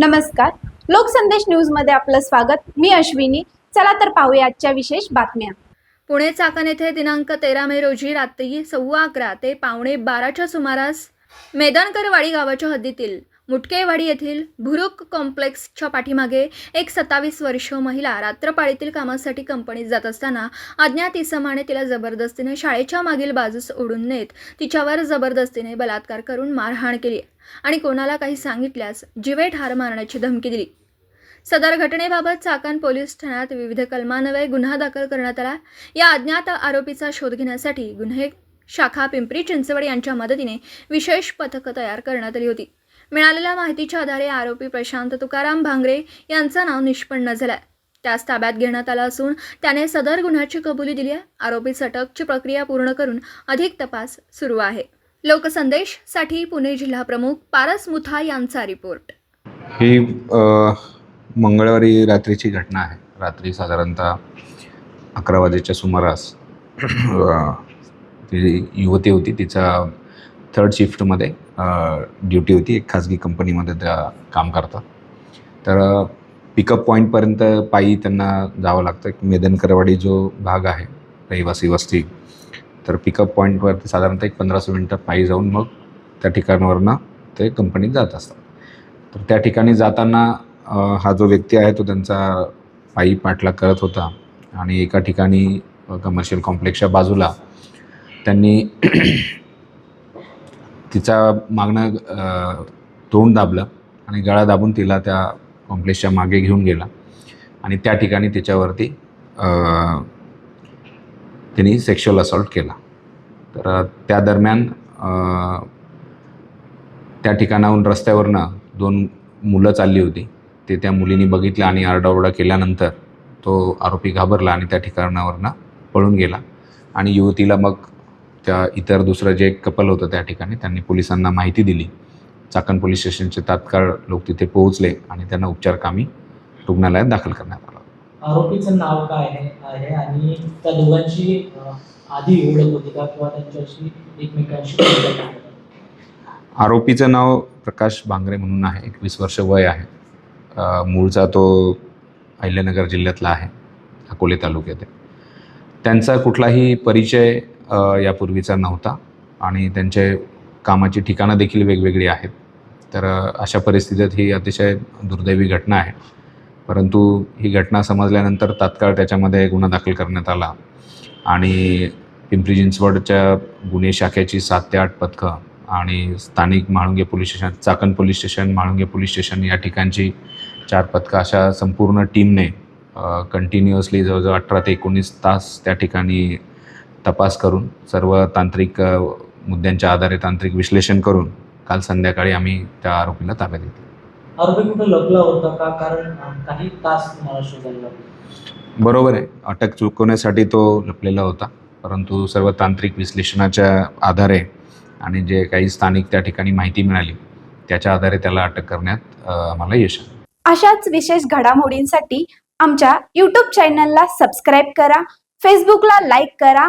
नमस्कार. लोकसंदेश न्यूजमध्ये आपलं स्वागत. मी अश्विनी. चला तर पाहूया आजच्या विशेष बातम्या. पुणे चाकण येथे दिनांक तेरा मे रोजी रात्री सव्वा अकरा ते पावणे बाराच्या सुमारास मेदानकरवाडी गावाच्या हद्दीतील मुटकेवाडी येथील भुरुक कॉम्प्लेक्सच्या पाठीमागे एक सत्तावीस वर्ष महिला रात्रपाळीतील कामासाठी कंपनीत जात असताना अज्ञात इसमाने तिला जबरदस्तीने शाळेच्या मागील बाजूस ओढून नेत तिच्यावर जबरदस्तीने बलात्कार करून मारहाण केली आणि कोणाला काही सांगितल्यास जिवे ठार मारण्याची धमकी दिली. सदर घटनेबाबत चाकण पोलीस ठाण्यात विविध कलमान्वये गुन्हा दाखल करण्यात आला. या अज्ञात आरोपीचा शोध घेण्यासाठी गुन्हे शाखा पिंपरी चिंचवड यांच्या मदतीने विशेष पथकं तयार करण्यात आली होती. मिळालेल्या माहितीच्या आधारे आरोपी प्रशांत तुकाराम भांगरे यांचं नाव निष्पन्न झालं आहे त्यास ताब्यात घेण्यात आलं असून त्याने सदर गुन्ह्याची कबुली दिली आहे. आरोपी सटकची प्रक्रिया पूर्ण करून अधिक तपास सुरू आहे. लोकसंदेशसाठी पुणे जिल्हा प्रमुख पारस मुथा यांचा रिपोर्ट. ही मंगळवारी रात्रीची घटना आहे. रात्री साधारणतः अकरा वाजेच्या सुमारास ती युवती होती. तिचा थर्ड शिफ्टमध्ये ड्युटी होती. एक खाजगी कंपनीमध्ये त्या काम करतात. तर पिकअप पॉईंटपर्यंत पायी त्यांना जावं लागतं. एक मेदनकरवाडी जो भाग आहे रहिवासी वस्ती तर पिकअप पॉईंटवरती साधारणतः एक पंधराशे मिनटं पायी जाऊन मग त्या ठिकाणावरनं ते कंपनीत जात असतात. तर त्या ठिकाणी जाताना हा जो व्यक्ती आहे तो त्यांचा पायी पाठलाग करत होता. आणि एका ठिकाणी कमर्शियल कॉम्प्लेक्सच्या बाजूला त्यांनी तिचा मागणं तोंड दाबलं आणि गळा दाबून तिला त्या कॉम्प्लेक्सच्या मागे घेऊन गेला. आणि त्या ठिकाणी तिच्यावरती तिने सेक्शुअल असॉल्ट केला. तर त्या दरम्यान त्या ठिकाणाहून रस्त्यावरनं दोन मुलं चालली होती. ते त्या मुलीने बघितलं आणि आरडाओरडा केल्यानंतर तो आरोपी घाबरला आणि त्या ठिकाणावरनं पळून गेला. आणि युवतीला मग त्या इतर दुसरं जे कपल होतं त्या ठिकाणी त्यांनी पोलिसांना माहिती दिली. चाकण पोलीस स्टेशनचे तात्काळ लोक तिथे पोहोचले आणि त्यांना उपचारकामी रुग्णालयात दाखल करण्यात आलं. आरोपीचं नाव काय आहे? आणि त्या दोघांची आधी ओळख होती का किंवा त्यांच्याशी एकमेकांशी? आरोपीचं नाव प्रकाश भांगरे म्हणून आहे. एकवीस वर्ष वय आहे. मूळचा तो अहिल्यानगर जिल्ह्यातला आहे अकोले तालुक्यात त्यांचा कुठलाही परिचय यापूर्वीचा नव्हता आणि त्यांचे कामाची ठिकाणं देखील वेगवेगळी आहेत. तर अशा परिस्थितीत ही अतिशय दुर्दैवी घटना आहे. परंतु ही घटना समजल्यानंतर तात्काळ त्याच्यामध्ये गुन्हा दाखल करण्यात आला आणि पिंपरी चिंचवडच्या गुन्हे शाखेची सात ते आठ पथकं आणि स्थानिक Mhalunge police station Chakan police station Mhalunge police station या ठिकाणची चार पथकं अशा संपूर्ण टीमने कंटिन्युअसली जवळजवळ अठरा ते एकोणीस तास त्या ठिकाणी तपास करून सर्व तांत्रिक मुद्द्यांच्या आधारे तांत्रिक विश्लेषण करून काल संध्याकाळी आम्ही त्या आरोपीला ताब्यात घेतलं. आरोपी कुठे लपला होता का? कारण काही तास तुम्हाला शोधायला बरोबर आहे. अटक चुकवण्यासाठी तो लपलेला होता. परंतु सर्व तांत्रिक विश्लेषणाच्या आधारे आणि जे काही स्थानिक त्या ठिकाणी माहिती मिळाली त्याच्या आधारे त्याला अटक करण्यात आम्हाला यश आलं. अशाच विशेष घडामोडींसाठी आमच्या यूट्यूब चॅनलला सबस्क्राईब करा फेसबुकला लाईक करा